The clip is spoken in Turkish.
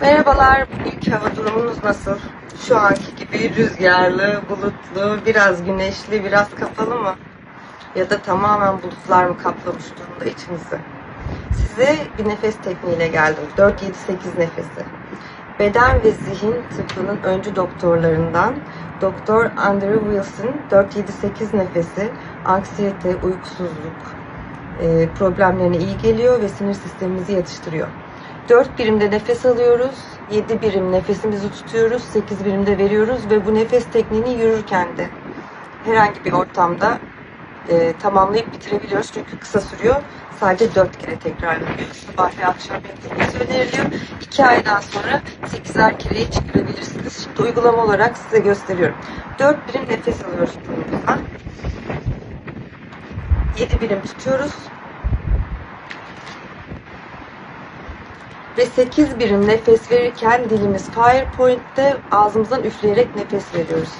Merhabalar, bugünkü hava durumunuz nasıl? Şu anki gibi rüzgarlı, bulutlu, biraz güneşli, biraz kapalı mı? Ya da tamamen bulutlar mı kaplamış durumda içinizi? Size bir nefes tekniğiyle geldim. 4-7-8 nefesi. Beden ve zihin tıbbının öncü doktorlarından Doktor Andrew Wilson 4-7-8 nefesi anksiyete, uykusuzluk e, problemlerine iyi geliyor ve sinir sistemimizi yatıştırıyor. 4 birimde nefes alıyoruz, 7 birim nefesimizi tutuyoruz, 8 birimde veriyoruz ve bu nefes tekniğini yürürken de herhangi bir ortamda e, tamamlayıp bitirebiliyoruz çünkü kısa sürüyor. Sadece 4 kere tekrarlanıyor. Sabah ve akşam yapılması öneriliyor. 2 aydan sonra 8'er kereye çıkarabilirsiniz. Şimdi uygulama olarak size gösteriyorum. 4 birim nefes alıyoruz burnumuzdan. 7 birim tutuyoruz. Ve 8 birim nefes verirken dilimiz fire point'te ağzımızdan üfleyerek nefes veriyoruz.